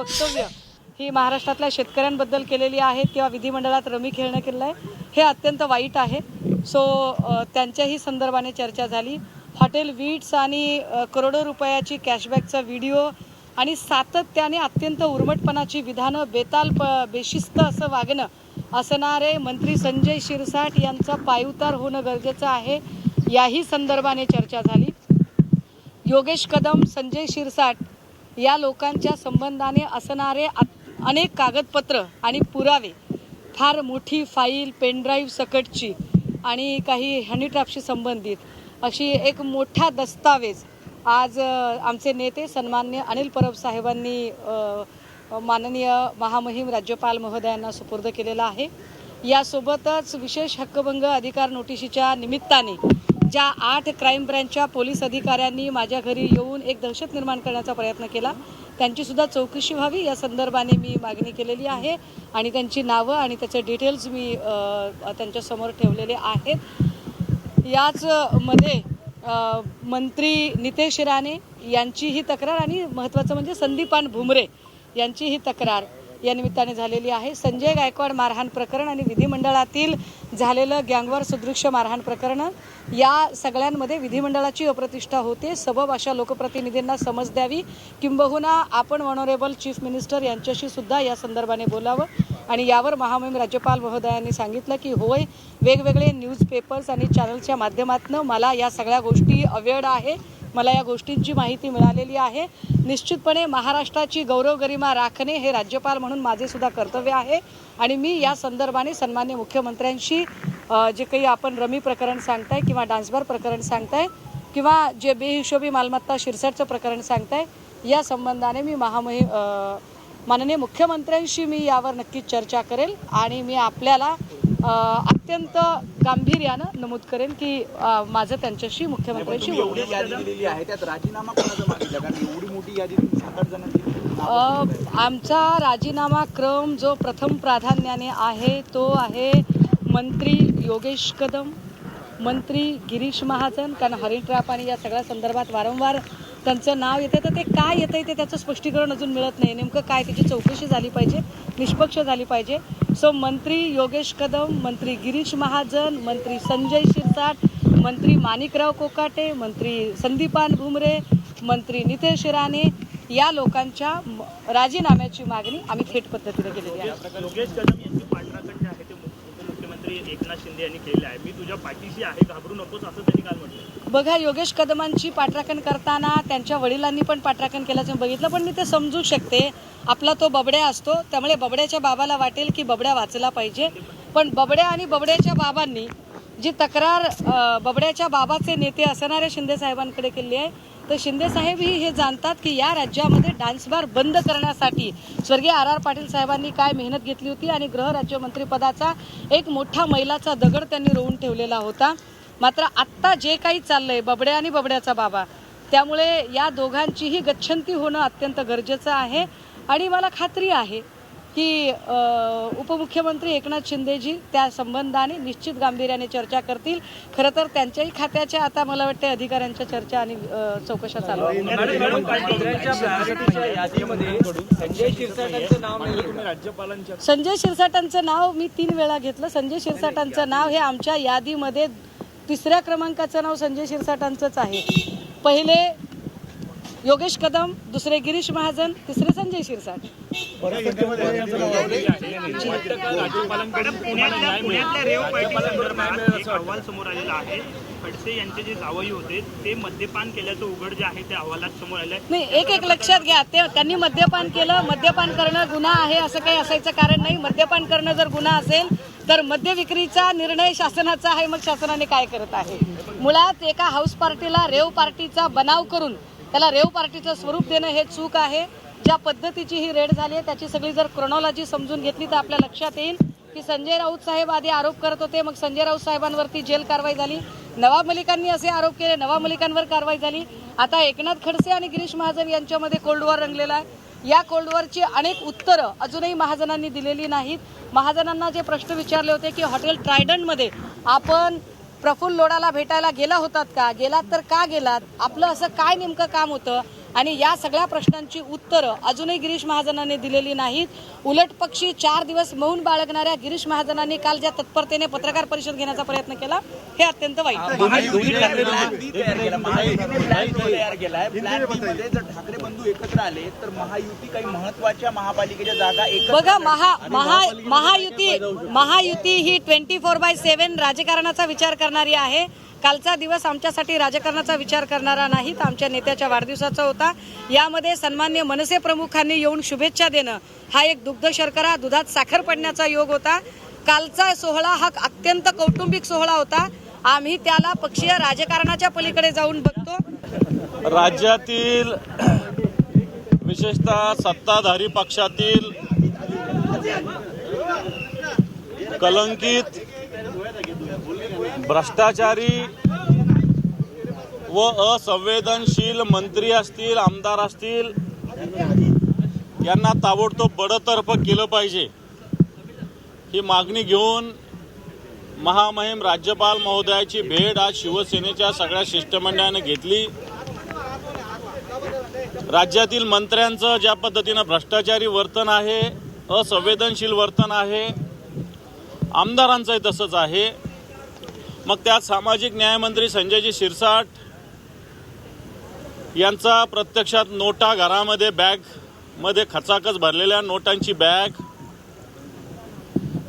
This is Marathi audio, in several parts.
वक्तव्य ही महाराष्ट्रातल्या शेतकऱ्यांबद्दल केलेली आहेत किंवा विधिमंडळात रमी खेळणं केलं आहे हे अत्यंत वाईट आहे. सो त्यांच्याही संदर्भाने चर्चा झाली. हॉटेल वीट्स आणि करोडो रुपयाची कॅशबॅकचा व्हिडिओ आणि सातत्याने अत्यंत उर्मटपणाची विधानं बेताल प बेशिस्त असं वागणं असणारे मंत्री संजय शिरसाट यांचा पायउतार होणं गरजेचं आहे याही संदर्भाने चर्चा झाली. योगेश कदम संजय शिरसाट या लोकांच्या संबंधाने असणारे अनेक कागदपत्र आणि पुरावे. फार मोठी फाईल पेनड्राईव्ह सकटची आणि काही हनी संबंधित. अशी एक मोठा दस्तावेज आज आमचे नेते सन्मान्य अनिल परब साहेबांनी माननीय महामहिम राज्यपाल महोदयांना सुपूर्द केलेला आहे. यासोबतच विशेष हक्कभंग अधिकार नोटिशीच्या निमित्ताने ज्या आठ क्राईम ब्रँचच्या पोलीस अधिकाऱ्यांनी माझ्या घरी येऊन एक दहशत निर्माण करण्याचा प्रयत्न केला. त्यांची सुद्धा चौकशी व्हावी या संदर्भाने मी मागणी केलेली आहे आणि त्यांची नावं आणि त्याचे डिटेल्स मी त्यांच्यासमोर ठेवलेले आहेत. याच मध्ये मंत्री नितेश राणे यांची ही तक्रार आणि महत्त्वाचं म्हणजे संदीपान भुमरे यांची ही तक्रार. या निमित्ताने झालेली आहे. संजय गायकवाड मारहाण प्रकरण आणि विधिमंडळातील झालेलं गँगवार सदृश्य मारहाण प्रकरण या सगळ्यांमध्ये विधिमंडळाची अप्रतिष्ठा होते. सबब अशा लोकप्रतिनिधींना समज द्यावी. किंबहुना आपण ऑनरेबल चीफ मिनिस्टर यांच्याशी सुद्धा या संदर्भाने बोलावं. आणि यावर महामहिम राज्यपाल महोदयांनी सांगितलं की होय वेगवेगळे न्यूजपेपर्स आणि चॅनलच्या माध्यमातून मला या सगळ्या गोष्टी अवेअर्ड आहे. मला या गोष्टींची माहिती मिळालेली आहे. निश्चितपणे महाराष्ट्राची गौरव गरिमा राखणे हे राज्यपाल म्हणून माझे सुद्धा कर्तव्य आहे. आणि मी या संदर्भाने सन्मान्य मुख्यमंत्र्यांशी जे काही आपण रमी प्रकरण सांगताय किंवा डान्सबार प्रकरण सांगताय किंवा जे बेहिशोबी मालमत्ता शिरसाटचं प्रकरण सांगताय या संबंधाने मी महामहि माननीय मुख्यमंत्र्यांशी मी यावर नक्कीच चर्चा करेल. आणि मी आपल्याला अत्यंत गांभीर्यानं नमूद करेन की माझं त्यांच्याशी मुख्यमंत्र्यांशी. आमचा राजीनामा क्रम जो प्रथम प्राधान्याने आहे तो आहे मंत्री योगेश कदम मंत्री गिरीश महाजन कारण हरिण ट्रॅप आणि या सगळ्या संदर्भात वारंवार त्यांचं नाव येते तर ते काय येतं आहे ते त्याचं स्पष्टीकरण अजून मिळत नाही. नेमकं काय त्याची चौकशी झाली पाहिजे निष्पक्ष झाली पाहिजे. सो मंत्री योगेश कदम मंत्री गिरीश महाजन मंत्री संजय शिरसाट मंत्री माणिकराव कोकाटे मंत्री संदीपान भुमरे मंत्री नितेश राणे या लोकांच्या म- राजीनाम्याची मागणी आम्ही थेट पद्धतीने केलेली आहे योगेश कदम यांची पाठराखण जे आहे ते मु- उपमुख्यमंत्री एकनाथ शिंदे यांनी केले आहे. मी तुझ्या पाठीशी आहे घाबरू नकोस असं त्यांनी काल म्हटलं बघा योगेश कदमांची पाठराखण करताना त्यांच्या वडिलांनी पण पाठराखण केल्याचं बघितलं पण मी ते समजू शकते. आपला तो बबड्या असतो त्यामुळे बबड्याच्या बाबाला वाटेल की बबड्या वाचला पाहिजे. पण बबड्या आणि बबड्याच्या बाबांनी जी तक्रार बबड्याच्या बाबाचे नेते असणाऱ्या शिंदे साहेबांकडे केली आहे तर शिंदेसाहेबही हे जाणतात की या राज्यामध्ये डान्स बार बंद करण्यासाठी स्वर्गीय आर आर पाटील साहेबांनी काय मेहनत घेतली होती आणि गृहराज्यमंत्रीपदाचा एक मोठा मैलाचा दगड त्यांनी रोवून ठेवलेला होता. मात्र आत्ता जे काही चाललंय बबड्या आणि बबड्याचा बाबा त्यामुळे या दोघांचीही गच्छंती होणं अत्यंत गरजेचं आहे आणि मला खात्री आहे की उपमुख्यमंत्री एकनाथ शिंदेजी त्या संबंधाने निश्चित गांभीर्याने चर्चा करतील. खरं तर त्यांच्याही खात्याच्या आता मला वाटते अधिकाऱ्यांच्या चर्चा आणि चौकशा चालू आहेत राज्यपालांच्या संजय शिरसाटांचं नाव मी तीन वेळा घेतलं. संजय शिरसाटांचं नाव हे आमच्या यादीमध्ये तिसऱ्या क्रमांकाचं नाव संजय शिरसाटांचंच आहे. पहिले योगेश कदम दुसरे गिरीश महाजन तिसरे संजय शिरसाट. पुण्यातल्या अहवाल समोर आलेला आहे खडसे यांचे जे जावई होते ते मद्यपान केल्याचं उघड जे आहे ते अहवालात समोर आलं नाही एक एक लक्षात घ्या. ते त्यांनी मद्यपान केलं. मद्यपान करणं गुन्हा आहे असं काही असायचं कारण नाही. मद्यपान करणं जर गुन्हा असेल तर मद्य विक्रीचा निर्णय शासनाचा आहे. मग शासनाने काय करत आहे? मुळात एका हाऊस पार्टीला रेव पार्टीचा बनाव करून त्याला रेव पार्टीचं स्वरूप देणं हे चूक आहे. ज्या पद्धतीची ही रेड झाली आहे त्याची सगळी जर क्रोनॉलॉजी समजून घेतली तर आपल्या लक्षात येईल की संजय राऊत साहेब आधी आरोप करत होते मग संजय राऊत साहेबांवरती जेल कारवाई झाली. नवाब मलिकांनी असे आरोप केले नवाब मलिकांवर कारवाई झाली. आता एकनाथ खडसे आणि गिरीश महाजन यांच्यामध्ये कोल्ड वॉर रंगलेला आहे. या कोल्ड वॉरची अनेक उत्तरं अजूनही महाजनांनी दिलेली नाहीत. महाजनांना जे प्रश्न विचारले होते की हॉटेल ट्रायडंटमध्ये आपण प्रफुल्ल लोढाला भेटायला गेला होतात का? गेलात तर का गेलात? आपलं असं काय नेमकं काम होतं? आणि या सगळ्या प्रश्नांची उत्तरं अजूनही गिरीश महाजनांनी दिलेली नाहीत. उलट पक्षी चार दिवस मौन बाळगणाऱ्या गिरीश महाजनांनी काल ज्या तत्परतेने पत्रकार परिषद घेण्याचा प्रयत्न केला हे अत्यंत वाईट बंधू एकत्र आले तर महायुती काही महत्त्वाच्या महापालिकेच्या जागा बघा महा महा महायुती महायुती ही ट्वेंटी फोर बाय सेव्हन राजकारणाचा विचार करणारी आहे. कालचा दिवस आमच्यासाठी राजकारणाचा विचार करणारा नाही तर आमच्या नेत्याच्या वाढदिवसाचा होता. यामध्ये सन्मान्य मनसे प्रमुखांनी येऊन शुभेच्छा देणं हा एक दुग्ध शर्करा दुधात साखर पडण्याचा योग होता. कालचा सोहळा हा अत्यंत कौटुंबिक सोहळा होता. आम्ही त्याला पक्षीय राजकारणाच्या पलीकडे जाऊन बघतो. राज्यातील विशेषतः सत्ताधारी पक्षातील कलंकित भ्रष्टाचारी व असंवेदनशील मंत्री असतील आमदार असतील यांना ताबडतोब बडतर्फ केलं पाहिजे. ही मागणी घेऊन महामहिम राज्यपाल महोदयाची भेट आज शिवसेनेच्या सगळ्या शिष्टमंडळाने घेतली. राज्यातील मंत्र्यांचं ज्या पद्धतीनं भ्रष्टाचारी वर्तन आहे असंवेदनशील वर्तन आहे आमदारांचंही तसंच आहे. मग त्यात सामाजिक न्यायमंत्री संजयजी शिरसाट यांचा प्रत्यक्षात नोटा घरामध्ये बॅगमध्ये खचाखच भरलेल्या नोटांची बॅग.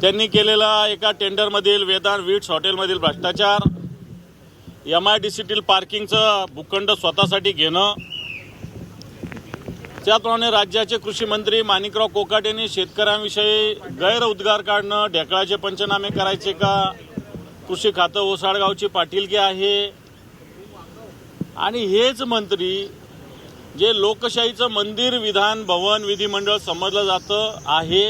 त्यांनी केलेला एका टेंडरमधील वेदांत वीट्स हॉटेलमधील भ्रष्टाचार. एम आय डी सीतील पार्किंगचं भूखंड स्वतःसाठी घेणं. त्याचप्रमाणे राज्याचे कृषी मंत्री माणिकराव कोकाट यांनी शेतकऱ्यांविषयी गैरउद्गार काढणं. ढेकळाचे पंचनामे करायचे का? कृषी खातं ओसाडगावची पाटीलकी आहे. आणि हेच मंत्री जे लोकशाहीचं मंदिर विधान भवन विधिमंडळ समजलं जातं आहे.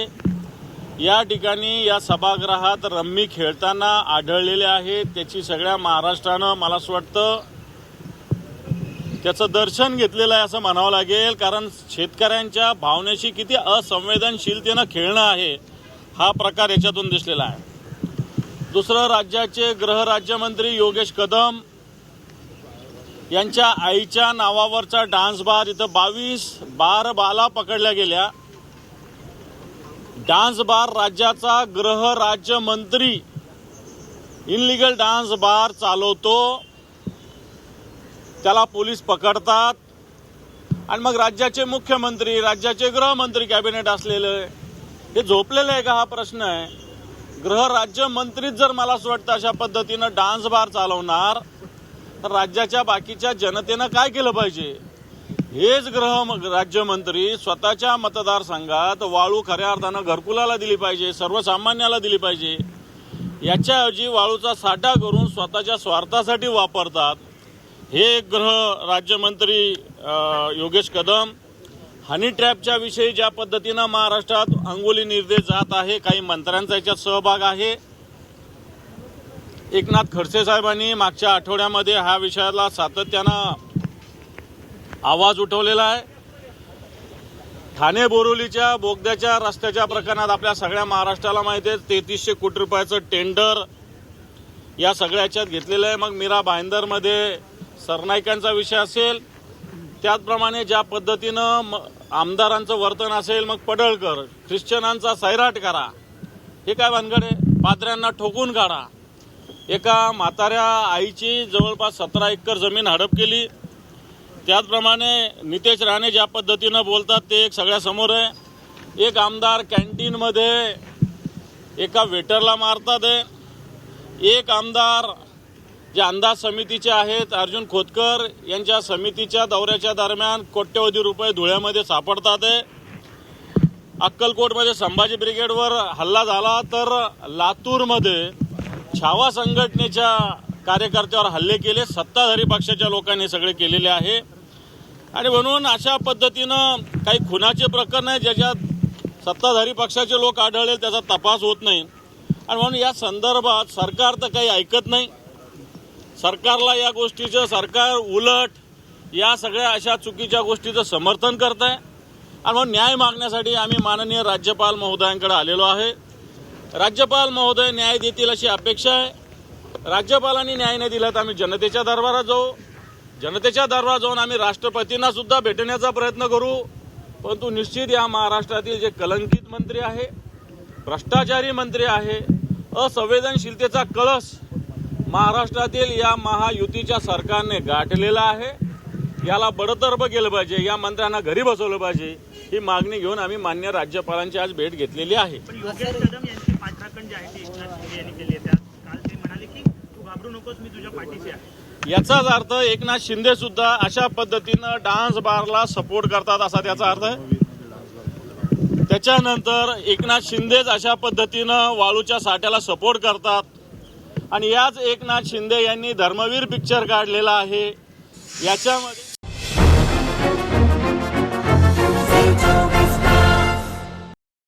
या ठिकाणी या सभागृहात रम्मी खेळताना आढळलेले आहेत त्याची सगळ्या महाराष्ट्रानं मला असं वाटतं त्याचं दर्शन घेतलेलं आहे असं म्हणावं लागेल. कारण शेतकऱ्यांच्या भावनेशी किती असंवेदनशीलतेनं खेळणं आहे हा प्रकार याच्यातून दिसलेला आहे. दुसरं राज्याचे गृहराज्यमंत्री योगेश कदम यांच्या आईच्या नावावरचा डान्स बार इथं बावीस बार बाला पकडल्या गेल्या. डान्स बार राज्याचा गृहराज्यमंत्री इनलिगल डान्स बार चालवतो. त्याला पोलीस पकडतात. आणि मग राज्याचे मुख्यमंत्री राज्याचे गृहमंत्री कॅबिनेट असलेले हे झोपलेलं आहे का हा प्रश्न आहे? गृह राज्यमंत्रीच जर मला असं वाटतं अशा पद्धतीनं डान्स बार चालवणार तर राज्याच्या बाकीच्या जनतेनं काय केलं पाहिजे? हेच गृह राज्यमंत्री स्वतःच्या मतदारसंघात वाळू खऱ्या अर्थानं घरकुलाला दिली पाहिजे सर्वसामान्याला दिली पाहिजे. याच्याऐवजी वाळूचा साठा करून स्वतःच्या स्वार्थासाठी वापरतात. हे गृह राज्यमंत्री योगेश कदम हनी ट्रॅपच्या विषयी ज्या पद्धतीनं महाराष्ट्रात अंगोली निर्देश जात आहे काही मंत्र्यांचा याच्यात सहभाग आहे. एकनाथ खडसे साहेबांनी मागच्या आठवड्यामध्ये ह्या विषयाला सातत्यानं आवाज उठवलेला आहे. ठाणे बोरोलीच्या बोगद्याच्या रस्त्याच्या प्रकरणात आपल्या सगळ्या महाराष्ट्राला माहिती आहे तेहतीसशे कोटी रुपयाचं टेंडर या सगळ्या ह्याच्यात घेतलेलं आहे. मग मीरा भाईंदरमध्ये सरनाईकांचा विषय असेल त्याचप्रमाणे ज्या पद्धतीनं आमदारांचं वर्तन असेल मग पडळकर ख्रिश्चनांचा सैराट करा. हे काय भानगड आहे? पात्र्यांना ठोकून काढा. एका म्हाताऱ्या आईची जवळपास सतरा एकर जमीन हडप केली. त्याचप्रमाणे नितेश राणे ज्या पद्धतीनं बोलतात ते एक सगळ्यासमोर आहे. एक आमदार कॅन्टीनमध्ये एका वेटरला मारतात आहे. एक आमदार जे अंदाज समितीचे आहेत अर्जुन खोतकर यांच्या समितीच्या दौऱ्याच्या दरम्यान कोट्यवधी रुपये धुळ्यामध्ये सापडतात आहे. अक्कलकोटमध्ये संभाजी ब्रिगेडवर हल्ला झाला तर लातूरमध्ये छावा संघटनेच्या कार्यकर्त्यावर हल्ले केले सत्ताधारी पक्षाच्या लोकांनी सगळे केलेले आहे. आणि म्हणून अशा पद्धतीनं काही खुनाचे प्रकरण आहे ज्याच्यात सत्ताधारी पक्षाचे लोक आढळले त्याचा तपास होत नाही. आणि म्हणून या संदर्भात सरकार तर काही ऐकत नाही. सरकारला या गोष्टीचं सरकार उलट या सगळ्या अशा चुकीच्या गोष्टीचं समर्थन करत आहे आणि मग न्याय मागण्यासाठी आम्ही माननीय राज्यपाल महोदयांकडे आलेलो आहे. राज्यपाल महोदय न्याय देतील अशी अपेक्षा आहे. राज्यपालांनी न्याय नाही दिला तर आम्ही जनतेच्या दरबारात जाऊ. जनतेच्या दरबार जाऊन आम्ही राष्ट्रपतींना सुद्धा भेटण्याचा प्रयत्न करू. परंतु निश्चित या महाराष्ट्रातील जे कलंकित मंत्री आहे भ्रष्टाचारी मंत्री आहे असंवेदनशीलतेचा कळस महाराष्ट्रातील या महायुतीच्या सरकारने गाठलेला आहे. याला बडतर्फ केलं पाहिजे या मंत्र्यांना घरी बसवलं पाहिजे ही मागणी घेऊन आम्ही मान्य राज्यपालांची आज भेट घेतलेली आहे. याचाच अर्थ एकनाथ शिंदे सुद्धा अशा पद्धतीनं डान्स बारला सपोर्ट करतात असा त्याचा अर्थ आहे. त्याच्यानंतर एकनाथ शिंदेच अशा पद्धतीनं वाळूच्या साठ्याला सपोर्ट करतात. आणि याच एकनाथ शिंदे यांनी धर्मवीर पिक्चर काढलेला आहे. याच्यामध्ये